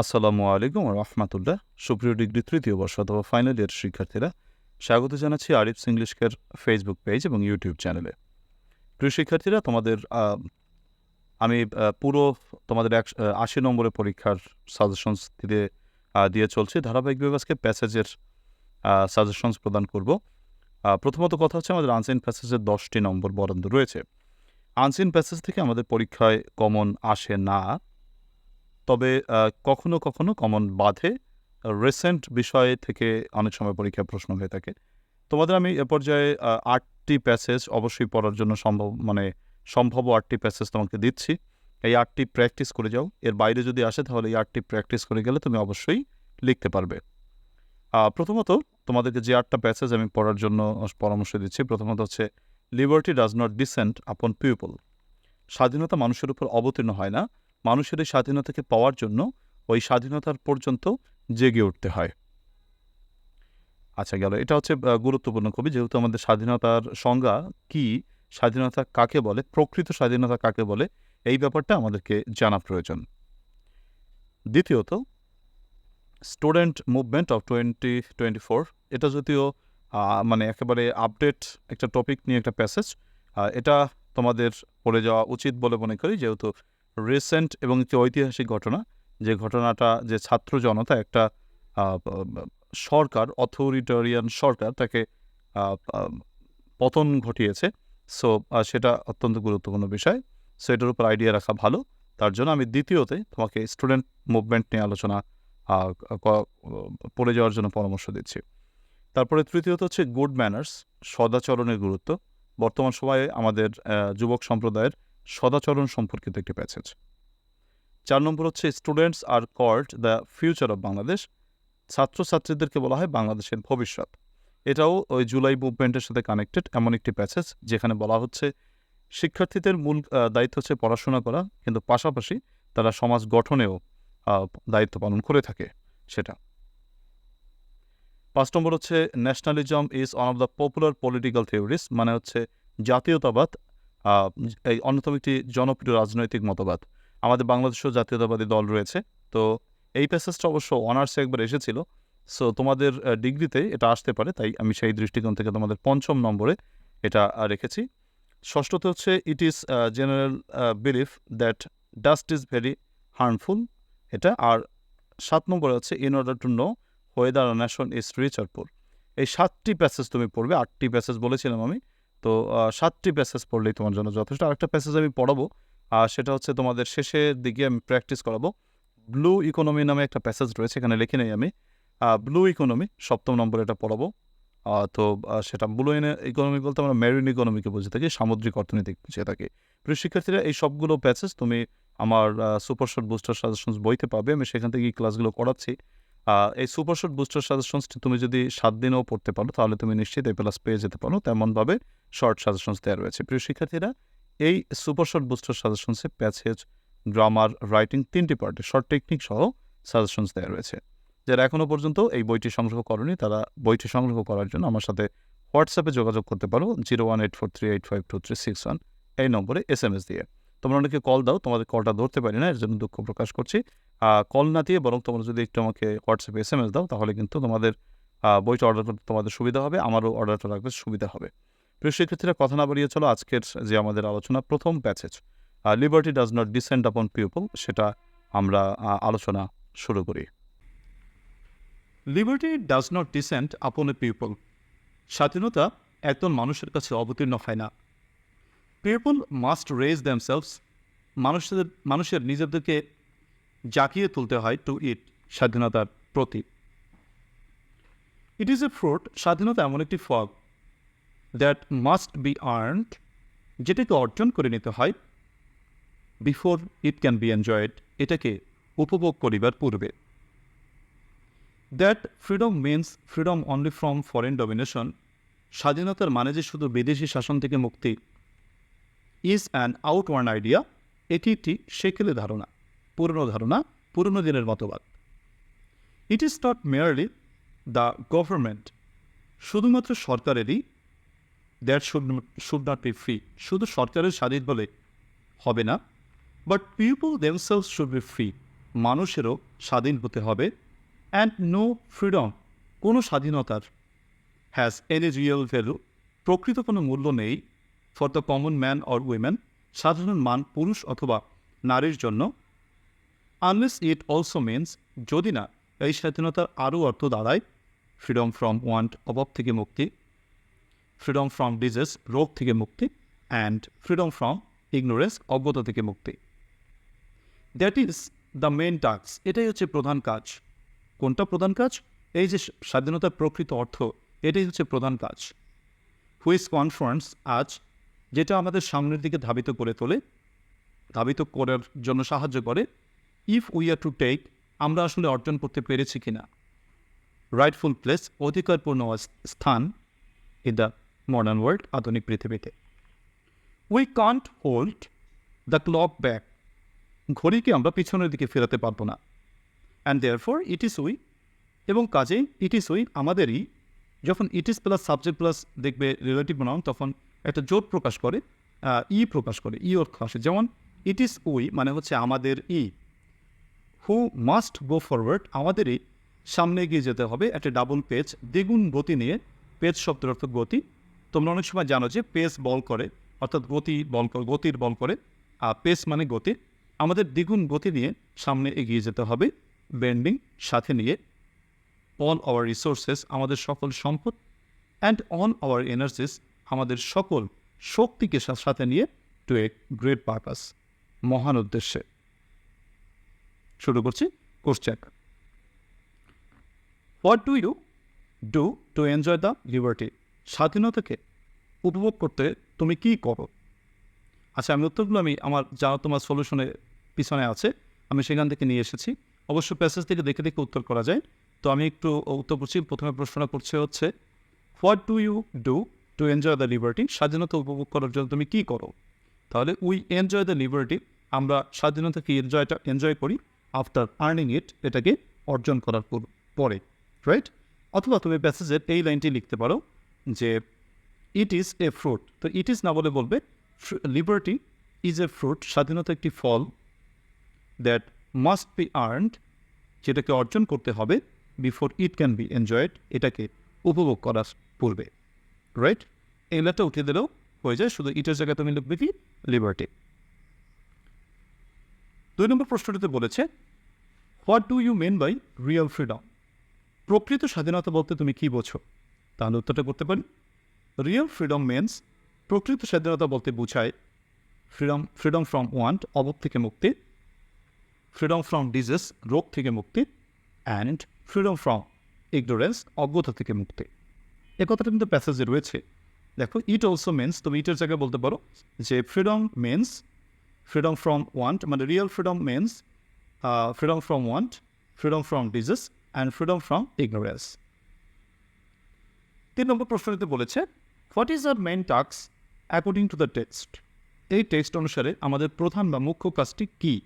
আসসালামু আলাইকুম রহমাতুল্লাহ। সুপ্রিয় ডিগ্রি তৃতীয় বর্ষ অথবা ফাইনাল ইয়ার শিক্ষার্থীরা, স্বাগত জানাচ্ছি আরিফস ইংলিশকের ফেসবুক পেজ এবং ইউটিউব চ্যানেলে প্রিয় শিক্ষার্থীরা, তোমাদের আমি পুরো তোমাদের এক আশি নম্বরের পরীক্ষার সাজেশনস দিতে দিয়ে চলছি। ধারাবাহিকভাবে আজকে প্যাসেজের সাজেশনস প্রদান করব। প্রথমত কথা হচ্ছে আমাদের আনসাইন প্যাসেজের দশটি নম্বর বরাদ্দ রয়েছে। আনসাইন প্যাসেজ থেকে আমাদের পরীক্ষায় কমন আসে না। তবে কখনো কখনো কমন বাধে রিসেন্ট বিষয় থেকে অনেক সময় পরীক্ষায় প্রশ্ন হয়ে থাকে। তোমাদের আমি এ পর্যায়ে আটটি প্যাসেজ অবশ্যই পড়ার জন্য সম্ভব মানে সম্ভব আটটি প্যাসেজ তোমাকে দিচ্ছি। এই আটটি প্র্যাকটিস করে যাও। এর বাইরে যদি আসে তাহলে এই আটটি প্র্যাকটিস করে গেলে তুমি অবশ্যই লিখতে পারবে। প্রথমত তোমাদেরকে যে আটটা প্যাসেজ আমি পড়ার জন্য পরামর্শ দিচ্ছি, প্রথমত হচ্ছে liberty does not descend upon people স্বাধীনতা মানুষের উপর অবতীর্ণ হয় না। মানুষের এই স্বাধীনতাকে পাওয়ার জন্য ওই স্বাধীনতার পর্যন্ত জেগে উঠতে হয়। আচ্ছা গেল। এটা হচ্ছে গুরুত্বপূর্ণ কবি, যেহেতু আমাদের স্বাধীনতার সংজ্ঞা কি, স্বাধীনতা কাকে বলে, প্রকৃত স্বাধীনতা কাকে বলে, এই ব্যাপারটা আমাদেরকে জানা প্রয়োজন। দ্বিতীয়ত, student movement of twenty twenty four, এটা যদিও মানে একেবারে আপডেট একটা টপিক নিয়ে একটা প্যাসেজ এটা তোমাদের পড়ে যাওয়া উচিত বলে মনে করি, যেহেতু রিসেন্ট এবং একটি ঐতিহাসিক ঘটনা, যে ঘটনাটা যে ছাত্র জনতা একটা সরকার, অথরিটারিয়ান সরকার তাকে পতন ঘটিয়েছে। সো সেটা অত্যন্ত গুরুত্বপূর্ণ বিষয়। সো, এটার উপর আইডিয়া রাখা ভালো। তার জন্য আমি দ্বিতীয়তে তোমাকে স্টুডেন্ট মুভমেন্ট নিয়ে আলোচনা পড়ে যাওয়ার জন্য পরামর্শ দিচ্ছি। তারপরে তৃতীয়ত হচ্ছে গুড ম্যানার্স সদাচরণের গুরুত্ব। বর্তমান সময়ে আমাদের যুবক সম্প্রদায়ের সদাচরণ সম্পর্কিত একটি প্যাসেজ। চার নম্বর হচ্ছে students are called the future of Bangladesh ছাত্রছাত্রীদেরকে বলা হয় বাংলাদেশের ভবিষ্যৎ। এটাও ওই জুলাই মুভমেন্টের সাথে কানেক্টেড এমন একটি প্যাসেজ, যেখানে বলা হচ্ছে, শিক্ষার্থীদের মূল দায়িত্ব হচ্ছে পড়াশোনা করা, কিন্তু পাশাপাশি তারা সমাজ গঠনেও দায়িত্ব পালন করে থাকে। সেটা। পাঁচ নম্বর হচ্ছে nationalism is one of the popular political theories মানে হচ্ছে, জাতীয়তাবাদ অন্যতম একটি জনপ্রিয় রাজনৈতিক মতবাদ। আমাদের বাংলাদেশেও জাতীয়তাবাদী দল রয়েছে। তো এই প্যাসেজটা অবশ্য অনার্সে একবার এসেছিল। সো তোমাদের ডিগ্রিতে এটা আসতে পারে, তাই আমি সেই দৃষ্টিকোণ থেকে তোমাদের পঞ্চম নম্বরে এটা রেখেছি। ষষ্ঠতে হচ্ছে it is general belief that dust is very harmful এটা। আর সাত নম্বরে হচ্ছে in order to know whether nation is rich or poor এই সাতটি প্যাসেজ তুমি পড়বে, আটটি প্যাসেজ বলেছিলাম আমি। তো সাতটি প্যাসেজ পড়লেই তোমার জন্য যথেষ্ট। আরেকটা প্যাসেজ আমি পড়াবো আর সেটা হচ্ছে তোমাদের শেষের দিকে আমি প্র্যাকটিস করাবো। ব্লু ইকোনমি নামে একটা প্যাসেজ রয়েছে, এখানে লিখে নেই আমি। ব্লু ইকোনমি সপ্তম নম্বর এটা পড়াবো। তো সেটা ব্লু ইকোনমি বলতে আমরা মেরিন ইকোনমিকে বুঝে থাকি, সামুদ্রিক অর্থনীতি বুঝে থাকি। প্রিয় শিক্ষার্থীরা, এই সবগুলো প্যাসেজ তুমি আমার সুপার শট বুস্টার সাজেশনস বইতে পাবে। আমি সেখান থেকে ক্লাসগুলো করাচ্ছি। এই সুপার শট বুস্টার সাজেশনসটি তুমি যদি সাত দিনেও পড়তে পারো, তাহলে তুমি নিশ্চিত এই প্লাস পেয়ে যেতে পারো। তেমনভাবে শর্ট সাজেশনস দেওয়া রয়েছে। প্রিয় শিক্ষার্থীরা, এই সুপার শট বুস্টার সাজেশনসে প্যাসেজ গ্রামার রাইটিং তিনটি পার্টে শর্ট টেকনিক সহ সাজেশনস দেওয়া রয়েছে। যারা এখনও পর্যন্ত এই বইটি সংগ্রহ করনি, তারা বইটি সংগ্রহ করার জন্য আমার সাথে হোয়াটসঅ্যাপে যোগাযোগ করতে পারো zero one eight four three eight five two three six one এই নম্বরে এস এম এস দিয়ে। তোমরা অনেকে কল দাও, তোমাদের কলটা ধরতে পারি না, এর জন্য দুঃখ প্রকাশ করছি। কল না দিয়ে বরং তোমরা যদি একটু আমাকে হোয়াটসঅ্যাপে এস এম এস দাও, তাহলে কিন্তু তোমাদের বইটা অর্ডার করতে তোমাদের সুবিধা হবে, আমারও অর্ডারটা রাখবে সুবিধা হবে। প্রিয় শিক্ষার্থীরা কথা না বাড়িয়ে চলো, আজকের যে আমাদের আলোচনা, প্রথম passage liberty does not descend upon people সেটা আমরা আলোচনা শুরু করি। লিবার্টি ডাজ নট ডিসেন্ড আপন এ পিপল স্বাধীনতা একজন মানুষের কাছে অবতীর্ণ হয় না। পিপল মাস্ট রেজ দেমসেলভস মানুষদের, মানুষের নিজেদেরকে জাকিয়ে তুলতে হয় টু ইট স্বাধীনতার প্রতি। ইট ইজ এ ফ্রুট স্বাধীনতা এমন একটি ফল। দ্যাট মাস্ট বি আর্নড যেটাকে অর্জন করে নিতে হয় before it can be enjoyed এটাকে উপভোগ করিবার পূর্বে। That freedom means freedom only from foreign domination স্বাধীনতার মানে যে শুধু বিদেশি শাসন থেকে মুক্তি is an outworn idea এটি একটি সেকেলে ধারণা, পুরনো ধারণা, পুরনো দিনের মতবাদ। It is not merely the government শুধুমাত্র সরকারেরই that should should not be free শুধু সরকারের স্বাধীন বলে হবে না but people themselves should be free মানুষেরও স্বাধীন হতে হবে অ্যান্ড নো ফ্রিডম কোনো স্বাধীনতার হ্যাজ এনি রিয়েল ভ্যালু প্রকৃত কোনো মূল্য নেই for the common man or women সাধারণ মান, পুরুষ অথবা নারীর জন্য আনলেস ইট অলসো মিনস যদি না, এই স্বাধীনতার আরও অর্থ দাঁড়ায় ফ্রিডম ফ্রম ওয়ান্ট অভাব থেকে মুক্তি ফ্রিডম ফ্রম ডিজিজ রোগ থেকে মুক্তি অ্যান্ড ফ্রিডম ফ্রম ইগনোরেন্স অজ্ঞতা থেকে মুক্তি। That is the main task এটাই হচ্ছে প্রধান কাজ। কোনটা প্রধান কাজ? এই যে স্বাধীনতার প্রকৃত অর্থ, এটাই হচ্ছে প্রধান কাজ। হুইস কনফারেন্স আজ যেটা আমাদের সামনের দিকে ধাবিত করে তোলে, ধাবিত করার জন্য সাহায্য করে if we are to take আমরা আসলে অর্জন করতে পেরেছি কিনা। রাইটফুল প্লেস অধিকারপূর্ণ স্থান ইন দ্য মডার্ন ওয়ার্ল্ড আধুনিক পৃথিবীতে। We can't hold the clock back ঘড়িকে আমরা পিছনের দিকে ফেরাতে পারব না। And therefore it is we এবং কাজেই ইট ইস উই আমাদেরই, যখন it is plus subject plus দেখবে রিলেটিভ নাউন তখন একটা জোট প্রকাশ করে ই প্রকাশ করে ই অর্থ আসে। যেমন ইট ইস উই মানে হচ্ছে আমাদের ই হু মাস্ট গো ফরওয়ার্ড আমাদেরই সামনে এগিয়ে যেতে হবে, একটা ডাবল পেজ দ্বিগুণ গতি নিয়ে পেজ শব্দের অর্থ গতি। তোমরা অনেক সময় জানো যে পেস বল করে, অর্থাৎ গতি বল গতির বল করে আর পেস মানে গতি। আমাদের দ্বিগুণ গতি নিয়ে সামনে এগিয়ে যেতে হবে। বেন্ডিং সাথে নিয়ে অল আওয়ার রিসোর্সেস আমাদের সকল সম্পদ অ্যান্ড অন আওয়ার এনার্জিস আমাদের সকল শক্তিকে সাথে নিয়ে টু এ গ্রেট পারপাস মহান উদ্দেশ্যে। শুরু করছি question what do you do to enjoy the liberty স্বাধীনতাকে উপভোগ করতে তুমি কি করো? আচ্ছা আমি উত্তরগুলো আমি আমার যা তোমার সলিউশনের পিছনে আছে। আমি সেখান থেকে নিয়ে এসেছি। অবশ্য প্যাসেজ থেকে দেখে দেখে উত্তর করা যায়। তো আমি একটু উত্তর করছি প্রথমে প্রশ্নটা করছে হচ্ছে what do you do to enjoy the liberty স্বাধীনতা উপভোগ করার জন্য তুমি কী করো? তাহলে উই এনজয় দ্য লিবার্টি আমরা স্বাধীনতাকে এনজয়টা এনজয় করি আফটার আর্নিং ইট এটাকে অর্জন করার পর- রাইট অথবা তুমি প্যাসেজের এই লাইনটি লিখতে পারো যে ইট ইজ এ ফ্রুট তো ইট ইজ না বলে বলবে লিবার্টি ইজ এ ফ্রুট স্বাধীনতা একটি ফল দ্যাট মাস্ট বি আর্নড যেটাকে অর্জন করতে হবে before it can be enjoyed এটাকে উপভোগ করার পূর্বে রাইট এই লেটটা উঠিয়ে দিলেও হয়ে যায়, শুধু ইটের জায়গায় তুমি লিখবে কি? লিবার্টি দুই নম্বর প্রশ্নটিতে বলেছে what do you mean by real freedom প্রকৃত স্বাধীনতা বলতে তুমি কি বোঝো? তাহলে উত্তরটা করতে পারি? রিয়েল ফ্রিডম মেন্স প্রকৃত স্বাধীনতা বলতে বোঝায় ফ্রিডম ফ্রিডম ফ্রম ওয়ান্ট অভাব থেকে মুক্তি ফ্রিডম ফ্রম ডিজিজ রোগ থেকে মুক্তি অ্যান্ড ফ্রিডম ফ্রম ইগনোরেন্স অজ্ঞতা থেকে মুক্তি। এ কথাটা কিন্তু প্যাসেজে রয়েছে। দেখো ইট অলসো মেন্স তুমি ইটের জায়গায় বলতে পারো যে freedom means freedom from want মানে real freedom means freedom from want freedom from disease and freedom from ignorance তিন নম্বর প্রশ্নটিতে বলেছে what is our main task according to the text এই টেক্সট অনুসারে আমাদের প্রধান বা মুখ্য কাজটি কী?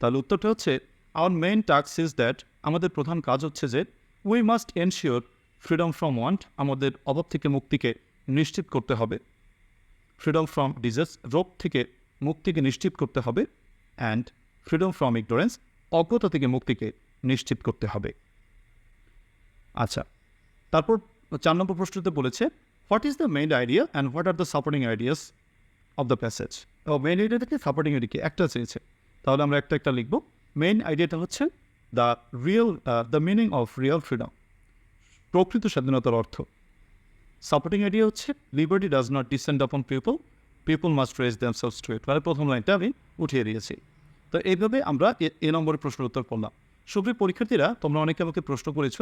তাহলে উত্তরটা হচ্ছে our main task is that আমাদের প্রধান কাজ হচ্ছে যে we must ensure freedom from want আমাদের অভাব থেকে মুক্তিকে নিশ্চিত করতে হবে। ফ্রিডম ফ্রম ডিজিজ রোগ থেকে মুক্তিকে নিশ্চিত করতে হবে অ্যান্ড ফ্রিডম ফ্রম ইগনোরেন্স অজ্ঞতা থেকে মুক্তিকে নিশ্চিত করতে হবে। আচ্ছা তারপর চার নম্বর প্রশ্নতে বলেছে what is the main idea and what are the supporting ideas of the passage O main idea থেকে সাপোর্টিং আইডিয়া একটা চেয়েছে। তাহলে আমরা একটা একটা লিখব। মেইন আইডিয়াটা হচ্ছে the real the meaning of real freedom প্রকৃত স্বাধীনতার অর্থ। সাপোর্টিং আইডিয়া হচ্ছে liberty does not descend upon people people must raise themselves to it মানে প্রথম লাইনটা আমি উঠিয়ে দিয়েছি। তো এইভাবে আমরা এ- এ নম্বরের প্রশ্নের উত্তর করলাম। সুপ্রিয় পরীক্ষার্থীরা, তোমরা অনেকে আমাকে প্রশ্ন করেছ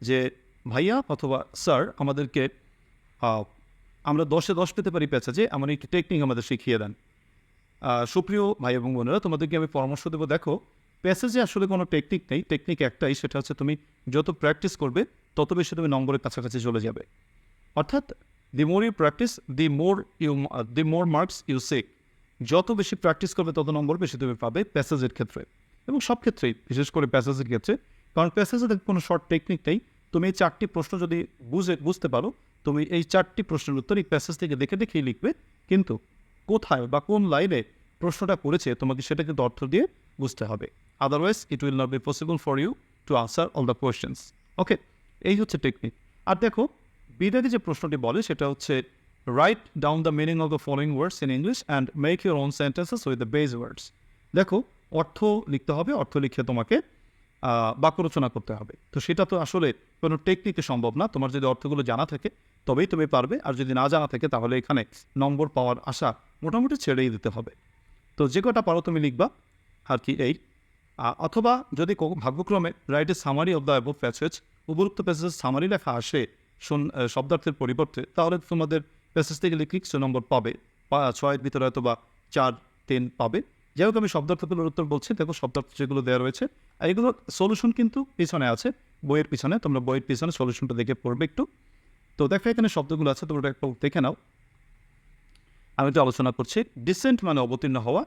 যে ভাইয়া অথবা স্যার, আমাদেরকে আমরা দশে দশ পেতে পারি প্যাসেজে এমন একটি টেকনিক আমাদের শিখিয়ে দেন। সুপ্রিয় ভাই এবং বোনেরা, তোমাদেরকে আমি পরামর্শ দেবো, দেখো প্যাসেজে আসলে কোনো টেকনিক নেই টেকনিক একটাই, সেটা হচ্ছে তুমি যত প্র্যাকটিস করবে, তত বেশি তুমি নম্বরের কাছাকাছি চলে যাবে। অর্থাৎ the more you practise the more you the more marks you seek যত বেশি প্র্যাকটিস করবে, তত নম্বর বেশি তুমি পাবে প্যাসেজের ক্ষেত্রে। এবং সব ক্ষেত্রেই, বিশেষ করে প্যাসেজের ক্ষেত্রে, কারণ প্যাসেজে কোনো শর্ট টেকনিক নেই তুমি এই চারটি প্রশ্ন যদি বুঝে, বুঝতে পারো, তুমি এই চারটি প্রশ্নের উত্তর এই প্যাসেজ থেকে দেখে দেখেই লিখবে। কিন্তু কোথায় বা কোন লাইনে প্রশ্নটা করেছে তোমাকে সেটা কিন্তু অর্থ দিয়ে বুঝতে হবে। Otherwise it will not be possible for you to answer all the questions okay এই হচ্ছে টেকনিক আর দেখো বিদারি যে প্রশ্নটি বলে, সেটা হচ্ছে write down the meaning of the following words in English and make your own sentences with the base words দেখো, অর্থ লিখতে হবে, অর্থ লিখে তোমাকে বাক্য রচনা করতে হবে। তো সেটা তো আসলে কোনো টেকনিকে সম্ভব না। তোমার যদি অর্থগুলো জানা থাকে তবেই তুমি পারবে। আর যদি না জানা থাকে তাহলে এখানে নম্বর পাওয়ার আশা মোটামুটি ছেড়েই দিতে হবে। তো যে কটা পারো তুমি লিখবা আর কি এই। অথবা যদি ভাগ্যক্রমে write a summary of the above passage উপরোক্ত প্যাসেজের সামারি লেখা আসে আহ, শব্দার্থের পরিবর্তে তাহলে তোমাদের প্যাসেজ থেকে লিখলে কিছু নম্বর পাবে। ছয়ের ভিতরে হয়তো বা চার তিন পাবে। যাই হোক, আমি শব্দার্থগুলোর উত্তর বলছি। দেখো, শব্দার্থ যেগুলো দেওয়া রয়েছে, আর এগুলো সলিউশন কিন্তু পিছনে আছে, বইয়ের পিছনে। তোমরা বইয়ের পিছনে সলিউশনটা দেখে পড়বে একটু। তো দেখো, এখানে শব্দগুলো আছে, তোমরা একটু দেখে নাও। আমি তো আলোচনা করছি। ডিসেন্ট মানে অবতীর্ণ হওয়া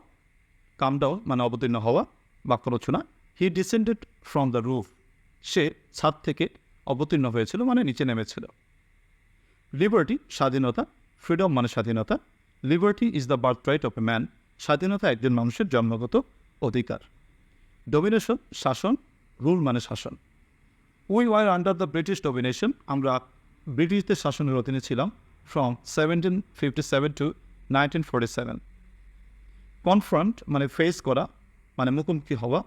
কাম মানে অবতীর্ণ হওয়া বাক্য রচনা he descended from the roof সে ছাদ থেকে অবতীর্ণ হয়েছিল মানে নিচে নেমেছিল। লিবার্টি স্বাধীনতা। ফ্রিডম মানে স্বাধীনতা। Liberty is the birth right of a man স্বাধীনতা একজন মানুষের জন্মগত অধিকার। ডোমিনেশন শাসন রুল মানে শাসন। We were under the British domination আমরা ব্রিটিশদের শাসনের অধীনে ছিলাম from seventeen fifty seven to nineteen forty seven confront মানে ফেস করা মানে মুখোমুখি হওয়া।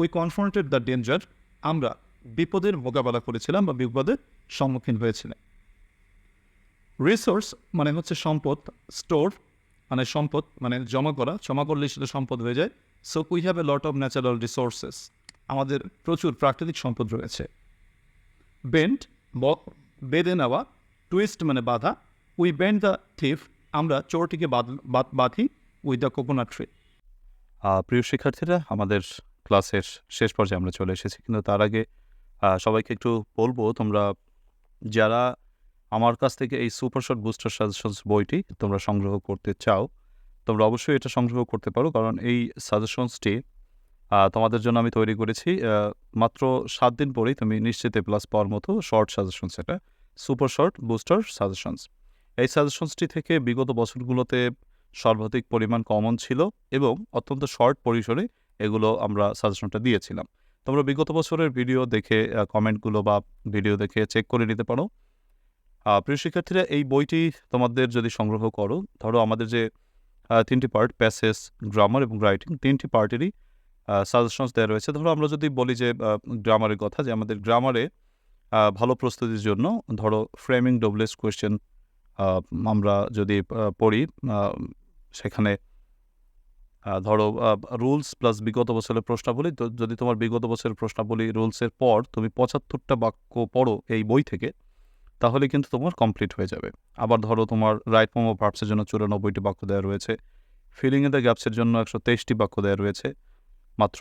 উই কনফ্রন্টেড দ্য ডেঞ্জার আমরা বিপদের মোকাবেলা করেছিলাম বা বিপদের সম্মুখীন হয়েছিলাম। রিসোর্স মানে হচ্ছে সম্পদ স্টোর মানে সম্পদ মানে জমা করা, জমা করলে সেটা সম্পদ হয়ে যায়। So we have a lot of natural resources আমাদের প্রচুর প্রাকৃতিক সম্পদ রয়েছে। বেন্ড বেঁধে নেওয়া টুইস্ট মানে বাধা। উই বেন্ড দ্য থিফ আমরা চোরটিকে বাঁধি উইথ দ্য কোকোনাট ট্রি প্রিয় শিক্ষার্থীরা, আমাদের ক্লাসের শেষ পর্যায়ে আমরা চলে এসেছি। কিন্তু তার আগে সবাইকে একটু বলব, তোমরা যারা আমার কাছ থেকে এই সুপার শট বুস্টার সাজেশনস বইটি তোমরা সংগ্রহ করতে চাও, তোমরা অবশ্যই এটা সংগ্রহ করতে পারো, কারণ এই সাজেশনসটি তোমাদের জন্য আমি তৈরি করেছি মাত্র সাত দিন পরেই তুমি নিশ্চিত প্লাস পাওয়ার মতো শর্ট সাজেশনস এটা সুপার শর্ট বুস্টার সাজেশনস এই সাজেশনসটি থেকে বিগত বছরগুলোতে সর্বাধিক পরিমাণ কমন ছিল এবং অত্যন্ত শর্ট পরিসরে এগুলো আমরা সাজেশনটা দিয়েছিলাম। তোমরা বিগত বছরের ভিডিও দেখে কমেন্টগুলো বা ভিডিও দেখে চেক করে নিতে পারো। প্রিয় শিক্ষার্থীরা, এই বইটি তোমাদের যদি সংগ্রহ করো, ধরো আমাদের যে তিনটি পার্ট প্যাসেজ গ্রামার এবং রাইটিং তিনটি পার্টেরই সাজেশনস দেওয়া রয়েছে। ধরো আমরা যদি বলি যে গ্রামারের কথা, যে আমাদের গ্রামারে ভালো প্রস্তুতির জন্য, ধরো ফ্রেমিং ডবলেস কোয়েশ্চেন আমরা যদি পড়ি সেখানে ধরো রুলস প্লাস বিগত বছরের প্রশ্নাবলী, তো যদি তোমার বিগত বছরের প্রশ্নাবলী রুলসের পর, তুমি পঁচাত্তরটা বাক্য পড়ো এই বই থেকে তাহলে কিন্তু তোমার কমপ্লিট হয়ে যাবে। আবার ধরো তোমার রাইট ফর্ম অফ ভার্বসের জন্য চুরানব্বইটি বাক্য দেওয়া রয়েছে। ফিলিং ইন দ্য গ্যাপসের জন্য একশো তেইশটি বাক্য দেওয়া রয়েছে। মাত্র।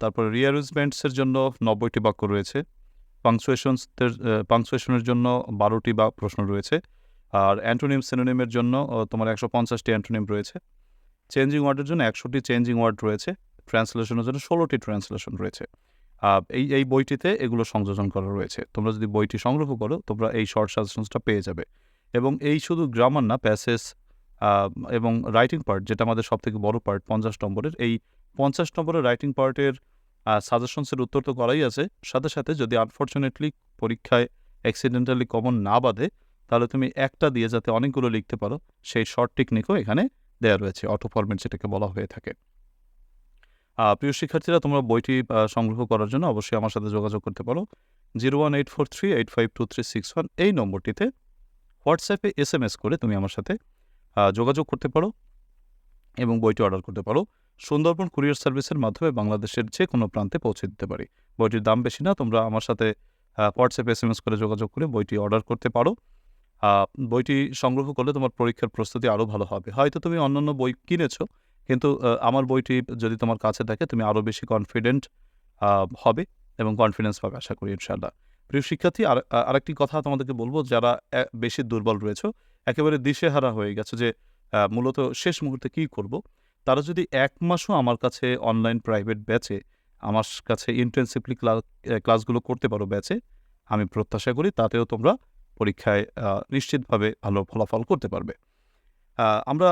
তারপরে রিয়ারেঞ্জমেন্টসের জন্য নব্বইটি বাক্য রয়েছে। পাংচুয়েশনসদের পাংচুয়েশনের জন্য বারোটি বা প্রশ্ন রয়েছে। আর অ্যান্টোনিম সিনোনিমের জন্য তোমার একশো পঞ্চাশটি অ্যান্টোনিম রয়েছে। চেঞ্জিং ওয়ার্ডের জন্য একশোটি চেঞ্জিং ওয়ার্ড রয়েছে। ট্রান্সলেশনের জন্য ষোলোটি ট্রান্সলেশন রয়েছে। এই এই বইটিতে এগুলো সংযোজন করা রয়েছে। তোমরা যদি বইটি সংগ্রহ করো, তোমরা এই শর্ট সাজেশনসটা পেয়ে যাবে। এবং এই শুধু গ্রামার না প্যাসেজ এবং রাইটিং পার্ট যেটা আমাদের সবথেকে বড় পার্ট পঞ্চাশ নম্বরের, এই পঞ্চাশ নম্বরের রাইটিং পার্টের সাজেশনসের উত্তর তো করাই আছে। সাথে সাথে যদি আনফর্চুনেটলি পরীক্ষায় অ্যাক্সিডেন্টালি কমন না বাঁধে, তাহলে তুমি একটা দিয়ে যাতে অনেকগুলো লিখতে পারো, সেই শর্ট টেকনিকও এখানে দেওয়া রয়েছে অটো ফরম্যাট যেটাকে বলা হয়ে থাকে। প্রিয় শিক্ষার্থীরা, তোমরা বইটি সংগ্রহ করার জন্য অবশ্যই আমার সাথে যোগাযোগ করতে পারো। Zero one eight four three eight five two three six one এই নম্বরটিতে হোয়াটসঅ্যাপে এস এম এস করে তুমি আমার সাথে যোগাযোগ করতে পারো এবং বইটি অর্ডার করতে পারো। সুন্দরবন কুরিয়ার সার্ভিসের মাধ্যমে বাংলাদেশের যে কোনো প্রান্তে পৌঁছে দিতে পারি। বইটির দাম বেশি না, তোমরা আমার সাথে হোয়াটসঅ্যাপে এস এম এস করে যোগাযোগ করে বইটি অর্ডার করতে পারো। বইটি সংগ্রহ করলে তোমার পরীক্ষার প্রস্তুতি আরও ভালো হবে। হয়তো তুমি অন্যান্য বই কিনেছো কিন্তু আমার বইটি যদি তোমার কাছে থাকে, তুমি আরও বেশি কনফিডেন্ট হবে এবং কনফিডেন্স পাবে আশা করি ইনশাল্লাহ প্রিয় শিক্ষার্থী, আর আরেকটি কথা তোমাদেরকে বলব, যারা বেশি দুর্বল রয়েছে, একেবারে দিশেহারা হয়ে গেছে যে মূলত শেষ মুহূর্তে কি করব, তারা যদি এক মাসও আমার কাছে অনলাইন প্রাইভেট ব্যাচে আমার কাছে ইন্টেন্সিভলি ক্লাসগুলো করতে পারো ব্যাচে আমি প্রত্যাশা করি তাতেও তোমরা পরীক্ষায় নিশ্চিতভাবে ভালো ফলাফল করতে পারবে। আমরা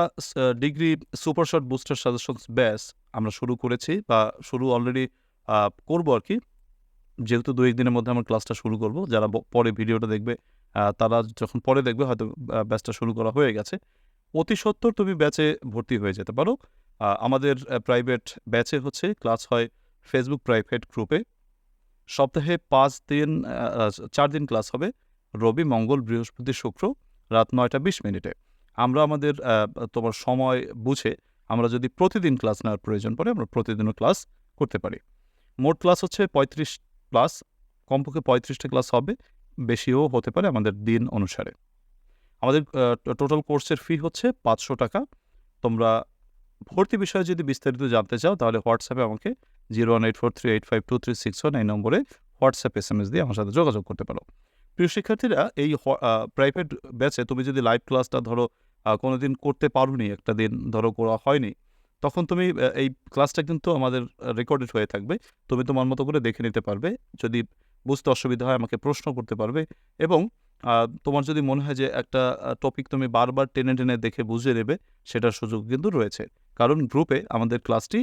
degree super short booster suggestions batch আমরা শুরু করেছি বা শুরু অলরেডি করব আর কি। যেহেতু দু একদিনের মধ্যে আমার ক্লাসটা শুরু করব, যারা পরে ভিডিওটা দেখবে তারা যখন পরে দেখবে হয়তো ব্যাচটা শুরু করা হয়ে গেছে। অতি সত্তর তুমি ব্যাচে ভর্তি হয়ে যেতে পারো। আমাদের প্রাইভেট ব্যাচে হচ্ছে ক্লাস হয় ফেসবুক প্রাইভেট গ্রুপে সপ্তাহে পাঁচ দিন চার দিন ক্লাস হবে। রবি, মঙ্গল, বৃহস্পতি, শুক্র, রাত নয়টা বিশ মিনিটে। আমরা আমাদের তোমার সময় বুঝে আমরা যদি প্রতিদিন ক্লাস নেওয়ার প্রয়োজন পড়ে, আমরা প্রতিদিনও ক্লাস করতে পারি। মোট ক্লাস হচ্ছে পঁয়ত্রিশ প্লাস কমপক্ষে পঁয়ত্রিশটা ক্লাস হবে, বেশিও হতে পারে আমাদের দিন অনুসারে। আমাদের টোটাল কোর্সের ফি হচ্ছে পাঁচশো টাকা। তোমরা ভর্তি বিষয়ে যদি বিস্তারিত জানতে চাও, তাহলে হোয়াটসঅ্যাপে আমাকে zero one eight four three eight five two three six one এই নম্বরে হোয়াটসঅ্যাপ এস এম এস দিয়ে আমার সাথে যোগাযোগ করতে পারো। প্রিয় শিক্ষার্থীরা, এই প্রাইভেট ব্যাচে তুমি যদি লাইভ ক্লাসটা ধরো আহ, কোনোদিন করতে পারোনি একটা দিন ধরো করা হয়নি তখন তুমি এই ক্লাসটা কিন্তু আমাদের রেকর্ডেড হয়ে থাকবে তুমি তোমার মতো করে দেখে নিতে পারবে যদি বুঝতে অসুবিধা হয় আমাকে প্রশ্ন করতে পারবে এবং তোমার যদি মনে হয় যে একটা টপিক তুমি বারবার টেনে টেনে দেখে বুঝে নেবে সেটার সুযোগ কিন্তু রয়েছে কারণ গ্রুপে আমাদের ক্লাসটি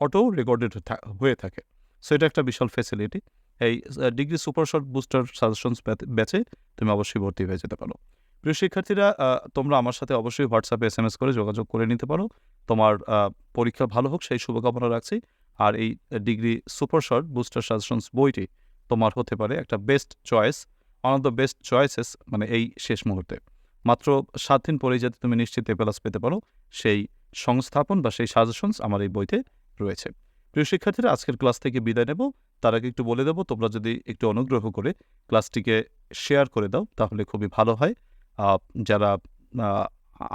অটো রেকর্ডেড হয়ে থাকে সো এটা একটা বিশাল ফেসিলিটি এই degree super short booster suggestions ব্যাচে তুমি অবশ্যই ভর্তি হয়ে যেতে পারো। প্রিয় শিক্ষার্থীরা তোমরা আমার সাথে অবশ্যই হোয়াটসঅ্যাপে এস এম এস করে যোগাযোগ করে নিতে পারো। তোমার পরীক্ষা ভালো হোক, সেই শুভকামনা রাখছি। আর এই degree super short booster suggestions বইটি তোমার হতে পারে একটা best choice one of the best choices মানে এই শেষ মুহূর্তে। মাত্র সাত দিন পরেই যাতে তুমি নিশ্চিত প্লাস পেতে পারো, সেই সংস্থাপন বা সেই সাজেশনস আমার এই বইতে রয়েছে। প্রিয় শিক্ষার্থীরা, আজকের ক্লাস থেকে বিদায় নেব। তার আগে একটু বলে দেবো, তোমরা যদি একটু অনুগ্রহ করে ক্লাসটিকে শেয়ার করে দাও, তাহলে খুবই ভালো হয়। যারা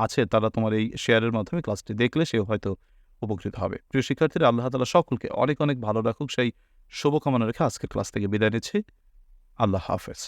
আছে তারা তোমার এই শেয়ারের মাধ্যমে ক্লাসটি দেখলে সেও হয়তো উপকৃত হবে। প্রিয় শিক্ষার্থীরা, আল্লাহ তালা সকলকে অনেক অনেক ভালো রাখুক। সেই শুভকামনা রেখে আজকের ক্লাস থেকে বিদায় নিচ্ছি। আল্লাহ হাফেজ।